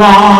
long.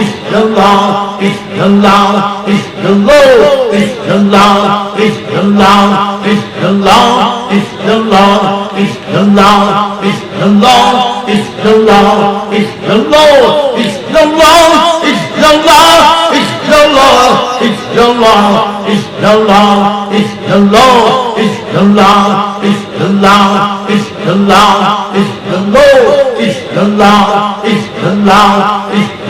illallah, illallah, law. illallah, illallah, law. illallah, illallah, law. It's the law, it's the law, it's the law, it's the law, it's the law, it's the law, it's the law, it's the law, it's the law, it's the law, it's the law, it's the law, it's the law, it's the law, it's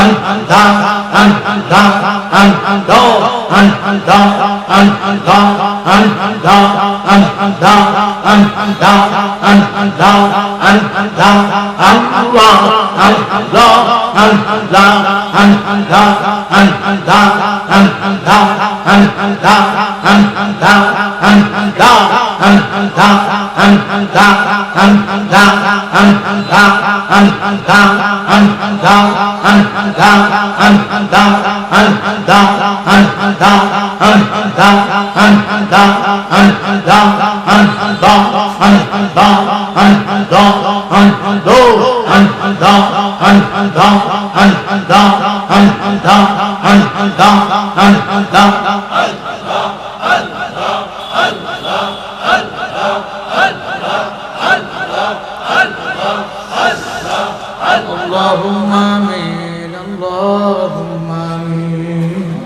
an da an da an do an da an da an da an da an da an da an da an Allah an Allah Allah, Allah, Allah, اللهم آمين اللهم آمين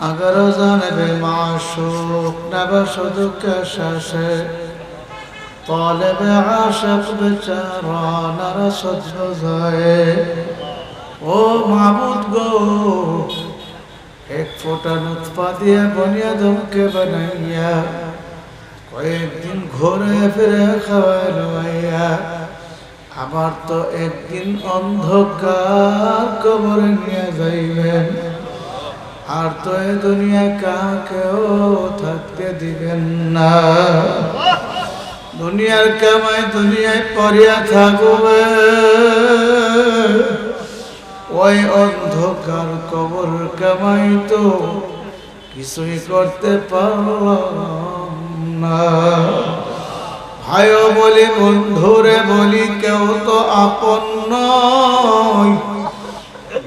اگر جانب معشوق نباشد کششه طالب عاشق বেচারা নরসদ যায় ও মাবুদ গো, এক ফোঁটা নুৎপা দিয়ে বনিয়াদমকে বানাইয়া, কয়েকদিন ঘুরে ফিরে খাওয়াইল ভাইয়া আবার তো একদিন অন্ধকার কবরে নিয়ে যাইবেন। আর তো এ দুনিয়া কাকেও থাকতে দিবেন না। দুনিয়ার কামাই দুনিয়ায় পড়িয়া থাকবে। ওই অন্ধকার কবর কামাই তো কিছুই করতে পারলাম না। ভাইও বলি, বন্ধুরে বলি, কেউ তো আপন নয়।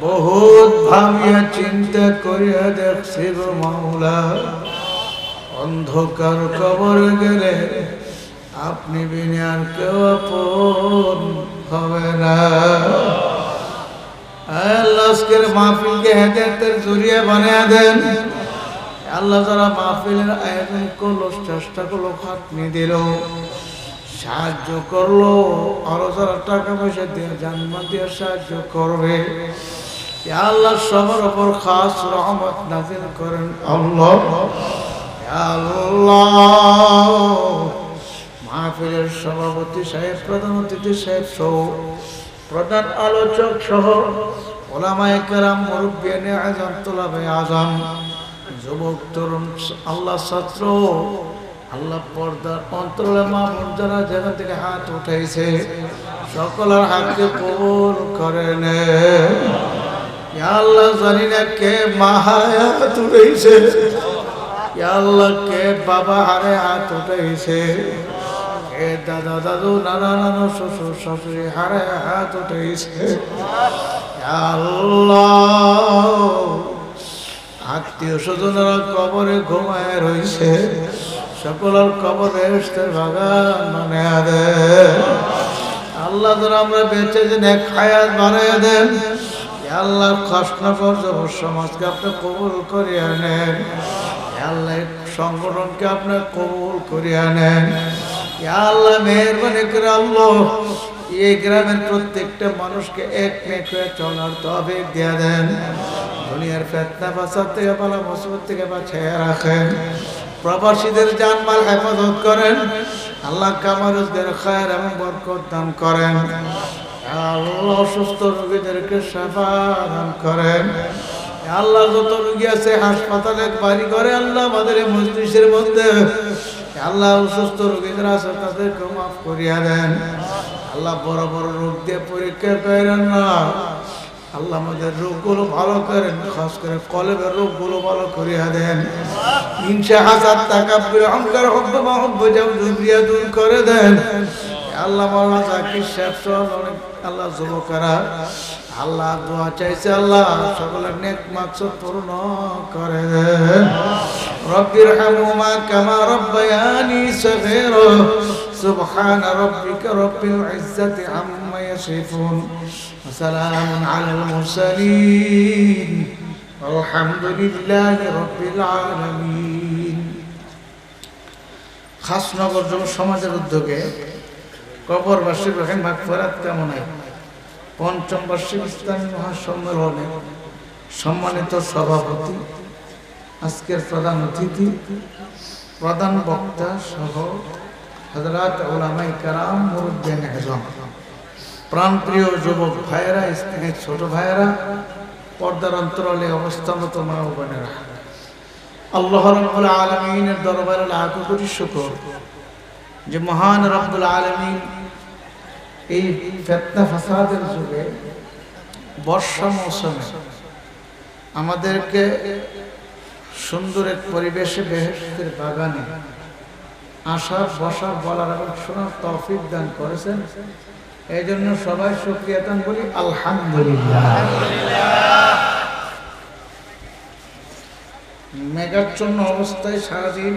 বহুত ভাবিয়া চিন্তা করিয়া দেখছি গো মাওলা। অন্ধকার কবর গেলে আপনি বিনে আর কেউ আপন হবে না। আজকের মাহফিলকে হেদায়তের জড়িয়ে বানিয়ে দেন। আল্লাহ যারা মাহফিলের আয়োজন করল, চেষ্টা করল, খাটনি দিল, সাহায্য করল, আরও যারা টাকা পয়সা দিয়ে জানমান দিয়ে সাহায্য করবে আল্লাহ সবার ওপর খাস রহমত নাজিল করেন। আল্লাহ আল্লাহ। মাহফিলের সভাপতি সাহেব, প্রধান অতিথি সাহেব সহ প্রধান আলোচক সহ ওলামায়ে কেরাম মুরব্বিয়ানে আজম তোলাবে আজম যুবক, তরুণ, আল্লাহ ছাত্র, আল্লাহ পর্দার অন্তরে মা যারা যেখান থেকে হাত উঠাইছে, সকলের হাতকে কবুল করে নে। আল্লাহ, জানি না কে মা হাত উঠাইছে, ইয়া আল্লাহ, কে বাবা হারে হাত উঠাইছে। কে দাদা দাদু নানা নানা শ্বশুর শাশুড়ি হারে হাত আল্লাহ। আত্মীয় স্বজনরা কবরে ঘুমায় রইছে। সকলের কবরে এসতে বাগান মানে দে। আল্লাহ ধর আমরা বেঁচে দিন এক হায়াত বানিয়ে দেন আল্লাহর কষ্ট পর্যব সমাজকে আপনি কবুল করিয়া নেন। আল্লাহ সংগঠনকে আপনি কবুল করিয়া নেন। আল্লাহ এই গ্রামের প্রত্যেকটা মানুষকে এক চলার তবে দুনিয়ার থেকে পালা থেকে রাখেন। প্রবাসীদের জানমাল হেফাজত করেন। আল্লাহ কামারুজদের খায়ের এবং বরকত দান করেন। আল্লাহ অসুস্থ রোগীদেরকে সেবা দান করেন। আল্লাহ যত রুগী আছে, হাসপাতালে বাড়ি করে আল্লাহ আমাদের মজলিসের মধ্যে আল্লাহ অসুস্থ রোগীদের আছে তাদেরকে মাফ করিয়া দেন। আল্লাহ বড় বড় রোগ দিয়ে পরীক্ষা করেন না। আল্লাহ আমাদের রোগগুলো ভালো করেন, খাস করে কলেবের রোগগুলো ভালো করিয়া দেন। হিংসা হাজার টাকা অহংকার হব্ব মহব্ব যেমন জুবরিয়া দূর করে দেন। আল্লাহ মাওলানা জাকির সাহেব আল্লাহ যুবকেরা, আল্লাহ দোয়া চাইছে, আল্লাহ সকলের নেক মাকসদ পূর্ণ করে দেন। রব্বির হামুমা কামা রব্বায়ানি সগীরা সুবহান রাব্বিকা রব্বিল ইজ্জাতি আম্মা ইয়াসিফুন وسلام على المرسلين والحمد لله رب العالمين খাসনগর যুব সমাজের উদ্যোগে কবরবাসী রহিম মাগফিরাত কামনায় পঞ্চম বার্ষিক ইসলামী মহাসম্মেলনে সম্মানিত সভাপতি আজকের প্রধান অতিথি, প্রধান বক্তা সহ হজরত ওলামাই কারাম মুরুদ্দিন হেজম প্রাণপ্রিয় যুবক ভাইয়েরা স্নেহের ছোট ভাইয়েরা, পর্দার অন্তরালে অবস্থানত মা ও বোনেরা। আল্লাহ রব্বুল আলমিনের দরবারে লাখ কোটি শুকর যে মহান রব্বুল আলমিন এই ফেতনা ফাসাদের যুগে, বর্ষা মৌসুমে আমাদেরকে সুন্দর এক পরিবেশে বেহেস্তের বাগানে আসার বসার বলার এবং শোনার তৌফিক দান করেছেন। এই জন্য সবাই সুক্রিয়াতান বলি আলহামদুলিল্লাহ। মেঘাচ্ছন্ন অবস্থায় সারাদিন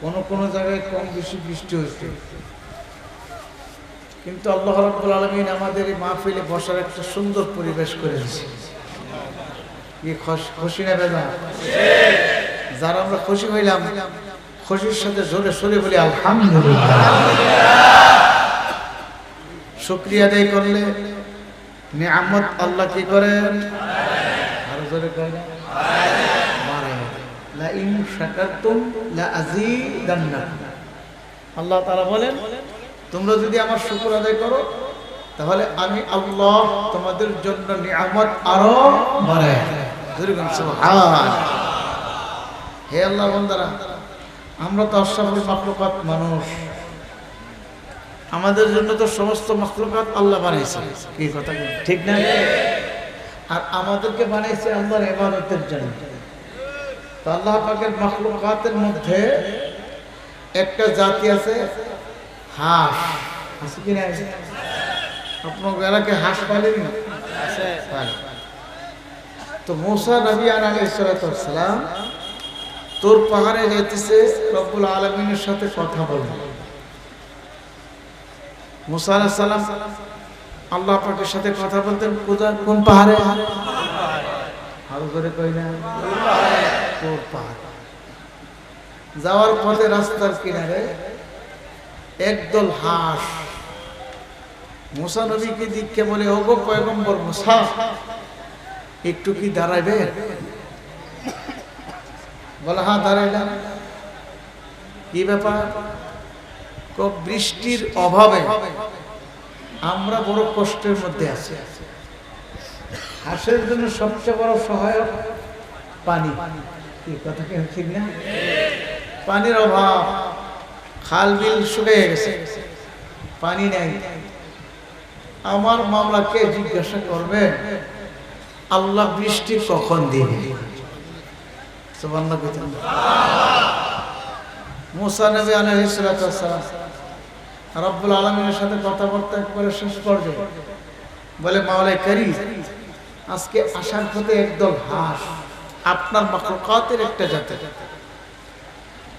কোনো কোনো জায়গায় কম বেশি বৃষ্টি হয়েছে। কিন্তু আল্লাহ রাব্বুল আলমিন আমাদের এই মাহফিলে বসার একটা সুন্দর পরিবেশ করে দিয়েছে না যারা আমরা খুশি হইলাম, খুশির সাথে জোরে সরে বলি শুক্রিয়া করলে নিয়ামত আল্লাহ কি করেন আরও জোরে। আল্লাহ তাআলা বলেন, তোমরা যদি আমার শুকর আদায় করো, তাহলে আমি আল্লাহ তোমাদের জন্য নিয়ামত আরও বাড়ায় হে আল্লাহ বান্দারা আমরা তো মাখলুকাত মানুষ। আমাদের জন্য তো সমস্ত মখলুকাত আল্লাহ বানাইছে কি কথা? ঠিক না? আর আমাদেরকে বানাইছে আল্লাহর ইবাদতের জন্য। তো আল্লাহ পাকের মখলুকাতের মধ্যে একটা জাতি আছে হাঁস। আছে কি না? আপনার এলাকায় হাঁস পালেন? না। তো মৌসা নবী আলাইসালাম তোর পাহাড়ে যাইতেছে রব্বুল আলমিনের সাথে কথা বলবে মুসা সালাম আল্লাহ পাকের সাথে কথা বলতেন কোন পাহাড়ে? আরও তোর যাওয়ার পথে রাস্তার কিনারে একদল হাঁস। মুসা নবীকে দীক্ষা বলে, ওগো পয়গম্বর মুসা একটু কি দাঁড়াইবে? বলে হ্যাঁ দাঁড়াইলাম। কি ব্যাপার? বৃষ্টির অভাবে আমরা বড় কষ্টের মধ্যে আছি। হাঁসের জন্য সবচেয়ে বড় সহায়ক পানি। কথা কি ঠিক না? পানির অভাব। খাল বিল শুকিয়ে গেছে। পানি নেই। আমার মামলাকে জিজ্ঞাসা করবে? আল্লাহ বৃষ্টি কখন দিবে? সাথে কথাবার্তা শেষ বলে আজকে আসার হাঁস আপনার একটা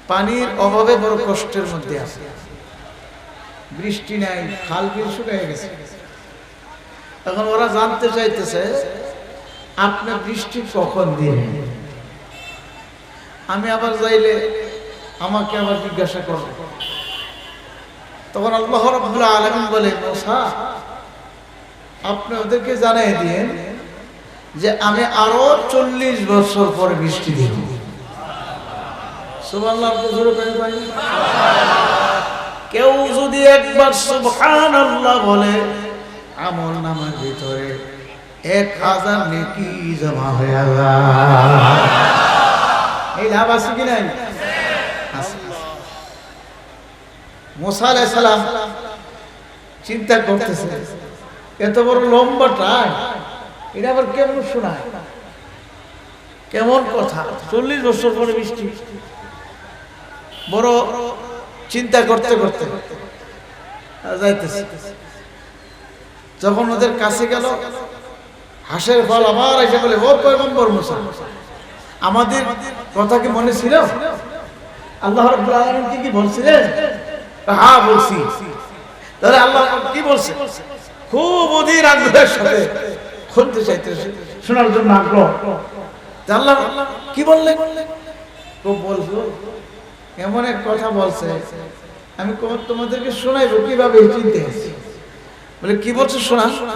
পানির অভাবে বড় কষ্টের মধ্যে আছে। বৃষ্টি নাই, খাল বিল শুকিয়ে গেছে। এখন ওরা জানতে চাইতেছে আপনার বৃষ্টি কখন দিবেন আমি আবার যাইলে আমাকে আবার জিজ্ঞাসা করবে। তখন আল্লাহ আলামিন বলে আপনি ওদেরকে জানাই দিয়েন যে আমি আরও চল্লিশ বছর পরে বৃষ্টি দিব। কেউ যদি একবার সুবহানাল্লাহ বলে, আমল নামার ভিতরে এক হাজার নেকি জমা হয়ে এই লাভ আছে কি নাই। মুসা আলাইহিস সালাম চিন্তা করতেছে, এত বড় লম্বা টাই এটা আবার কেমন শোনায়? কেমন কথা? চল্লিশ বছর পরে বৃষ্টি। বড় চিন্তা করতে করতে যাইতেছে। যখন ওদের কাছে গেল হাঁসের ফল আবার এসে বলে, ও পয়গম্বর মুসা, আমাদের কথা কি মনে ছিল? আল্লাহ কি কি বলছিলেন? হ্যাঁ বলছি। তাহলে আল্লাহ কি বলছে? খুব অধীর আগ্রহের সাথে শুনতে চাইতেছে, শোনার জন্য আগ্রহ। আল্লাহ কি বললেন? খুব বলছো এমন এক কথা বলছে, আমি তোমাদেরকে শোনাইবো, কীভাবে চিনতে বলে, কি বলছো শোনা শোনা?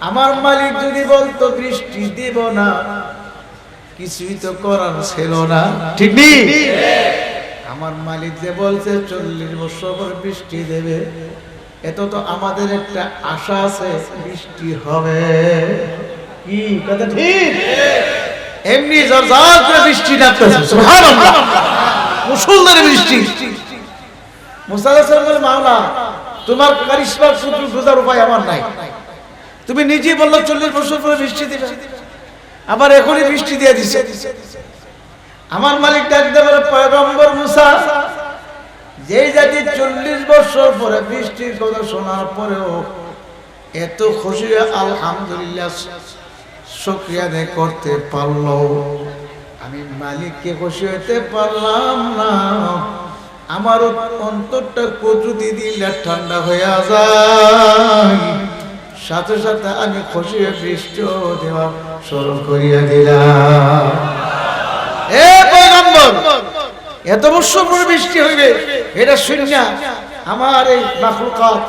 আমার মালিক যদি বলতো বৃষ্টি দিব না। কিছুই তো করার ছিল না। ঠিক নেই আমার মালিক যে বলছে চল্লিশ বছর পর বৃষ্টি দেবে। এত তো আমাদের একটা আশা আছে বৃষ্টি হবে। কি? কথা ঠিক? এমনি জরজার করে বৃষ্টি সুবহানাল্লাহ। মুসলধারে বৃষ্টি। মুসা আলাইহিস সালাম বলে মাওলা তোমার কারিশমার সূত্র খোঁজার উপায় আমার নাই। তুমি নিজেই বলল চল্লিশ বছর পরে বৃষ্টি দিবে। আবার এখনই বৃষ্টি দিয়ে দিছে। আমার মালিক ডাকতে পারে পয়গম্বর মুসা, যেই জাতি চল্লিশ বছর পরে বৃষ্টির কথা শোনার পরেও এত খুশি আলহামদুলিল্লাহ শুক্রিয়া আদায় করতে পারল। আমি মালিককে খুশি হইতে পারলাম না। আমার অন্তরটা কচু দিদিলে ঠান্ডা হয়ে যায়। সাথে সাথে আমি খুশি বৃষ্টি দেওয়া শুরু করিয়া দিলাম। এত বছর পরে বৃষ্টি হইবে, এটা শূন্য আমার এই মাখলুকাত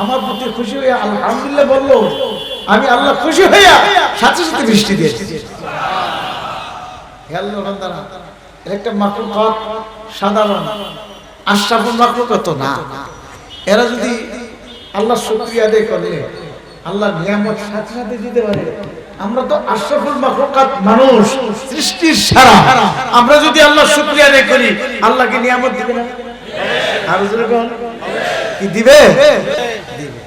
আমার প্রতি খুশি হইয়া আলহামদুলিল্লাহ বলল, আমি আল্লাহ খুশি হইয়া সাথে সাথে বৃষ্টি দিয়েছি। খেয়াল করুন তারা একটা মাখলুকাত সাধারণ, আশরাফুল মাখলুকাত না। এরা যদি আল্লাহ শুকরিয়া আদায় করলে আল্লাহ নিয়ামত সাথে সাথে দিতে পারে। আমরা তো আশরাফুল মাখলুকাত মানুষ সৃষ্টির সারা। আমরা যদি আল্লাহ শুকরিয়া আদায় করি আল্লাহকে নিয়ামত দিবে না? আর বল, কি দিবে? দিবে।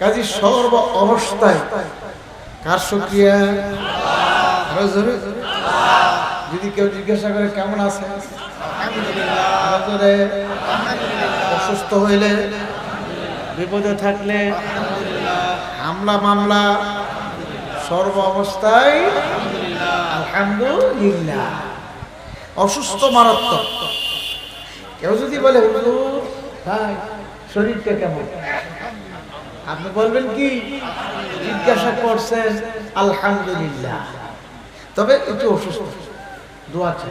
কাজী সর্ব অবস্থায় কার শুকরিয়া? জোরে। যদি কেউ জিজ্ঞাসা করে কেমন আছে? অসুস্থ হইলে বিপদে থাকলে হামলা মামলা সর্ব অবস্থায় আলহামদুলিল্লাহ। অসুস্থ মারাত্মক। কেউ যদি বলে শরীরটা কেমন? আপনি বলবেন কি, জিজ্ঞাসা করছেন, আলহামদুলিল্লাহ। তবে একটু অসুস্থ, দোয়া চাই।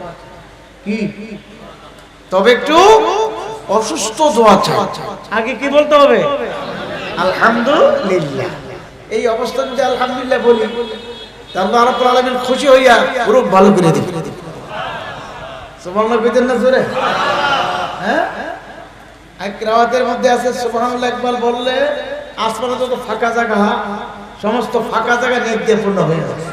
কি? তবে একটু অসুস্থ দোয়া চাই। আগে কি বলতে হবে? আলহামদুলিল্লাহ। এই অবস্থা যদি আলহামদুলিল্লাহ বলি, তাহলে আরও আলমিন খুশি হইয়া পুরো ভালো করে দিবে সুবহানাল্লাহ কইতেন না জোরে? হ্যাঁ? আর মধ্যে আছে, সুবহানাল্লাহ একবার বললে, আসমানে যত ফাঁকা জায়গা, সমস্ত ফাঁকা জায়গা নেক দিয়ে পূর্ণ হয়ে যাবে।